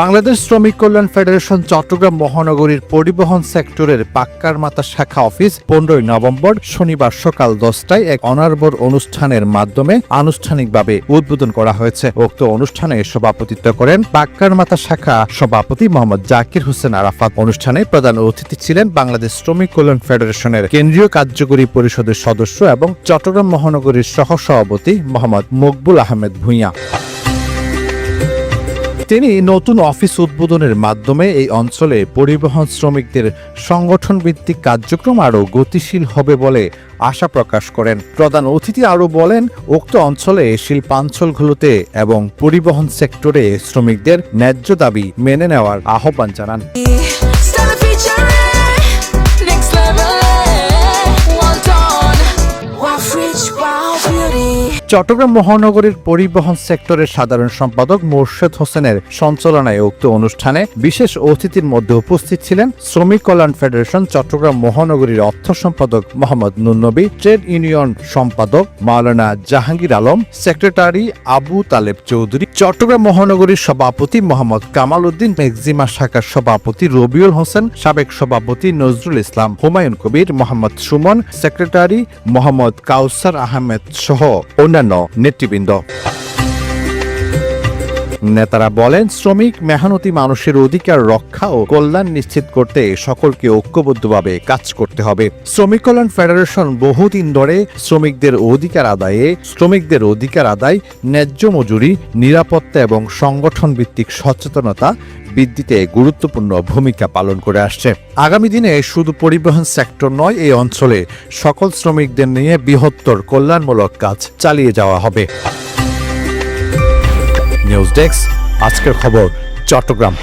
বাংলাদেশ শ্রমিক কল্যাণ ফেডারেশন চট্টগ্রাম মহানগরীর পরিবহন সেক্টরের পাক্কার মাতা শাখা অফিস পনেরোই নভেম্বর শনিবার সকাল দশটায় এক অনারবর অনুষ্ঠানের মাধ্যমে আনুষ্ঠানিকভাবে উদ্বোধন করা হয়েছে। উক্ত অনুষ্ঠানে সভাপতিত্ব করেন পাক্কার মাতা শাখা সভাপতি মোহাম্মদ জাকির হোসেন আরাফাত। অনুষ্ঠানে প্রধান অতিথি ছিলেন বাংলাদেশ শ্রমিক কল্যাণ ফেডারেশনের কেন্দ্রীয় কার্যকরী পরিষদের সদস্য এবং চট্টগ্রাম মহানগরীর সহ সভাপতি মোহাম্মদ মকবুল আহমেদ ভূঁইয়া। তিনি নতুন অফিস উদ্বোধনের মাধ্যমে এই অঞ্চলে পরিবহন শ্রমিকদের সংগঠন ভিত্তিক কার্যক্রম আরও গতিশীল হবে বলে আশা প্রকাশ করেন। প্রধান অতিথি আরও বলেন, উক্ত অঞ্চলে শিল্পাঞ্চলগুলোতে এবং পরিবহন সেক্টরে শ্রমিকদের ন্যায্য দাবি মেনে নেওয়ার আহ্বান জানান। চট্টগ্রাম মহানগরীর পরিবহন সেক্টরের সাধারণ সম্পাদক মোর্শেদ হোসেনের সঞ্চালনায় উক্ত অনুষ্ঠানে বিশেষ অতিথির মধ্যে উপস্থিত ছিলেন শ্রমিক কল্যাণ ফেডারেশন চট্টগ্রাম মহানগরীর অর্থ সম্পাদক মোহাম্মদ নুনবী ট্রেড ইউনিয়ন সম্পাদক মাওলানা জাহাঙ্গীর আলম, সেক্রেটারি আবু তালেব চৌধুরী, চট্টগ্রাম মহানগরীর সভাপতি মোহাম্মদ কামাল উদ্দিন, মেক্সিমা শাখার সভাপতি রবিউল হোসেন, সাবেক সভাপতি নজরুল ইসলাম, হুমায়ুন কবির, মোহাম্মদ সুমন, সেক্রেটারি মোহাম্মদ কাউসার আহমেদ সহ অন্যান্য নেতৃবৃন্দ নেতারা বলেন, শ্রমিক মেহনতি মানুষের অধিকার রক্ষা ও কল্যাণ নিশ্চিত করতে সকলকে ঐক্যবদ্ধভাবে কাজ করতে হবে। শ্রমিক কল্যাণ ফেডারেশন বহুদিন ধরে শ্রমিকদের অধিকার আদায়ে, শ্রমিকদের অধিকার আদায়, ন্যায্য মজুরি, নিরাপত্তা এবং সংগঠন ভিত্তিক সচেতনতা বৃদ্ধিতে গুরুত্বপূর্ণ ভূমিকা পালন করে আসছে। আগামী দিনে শুধু পরিবহন সেক্টর নয়, এই অঞ্চলে সকল শ্রমিকদের নিয়ে বৃহত্তর কল্যাণমূলক কাজ চালিয়ে যাওয়া হবে। নিউজ ডেস্ক আজকের খবর চট্টগ্রাম।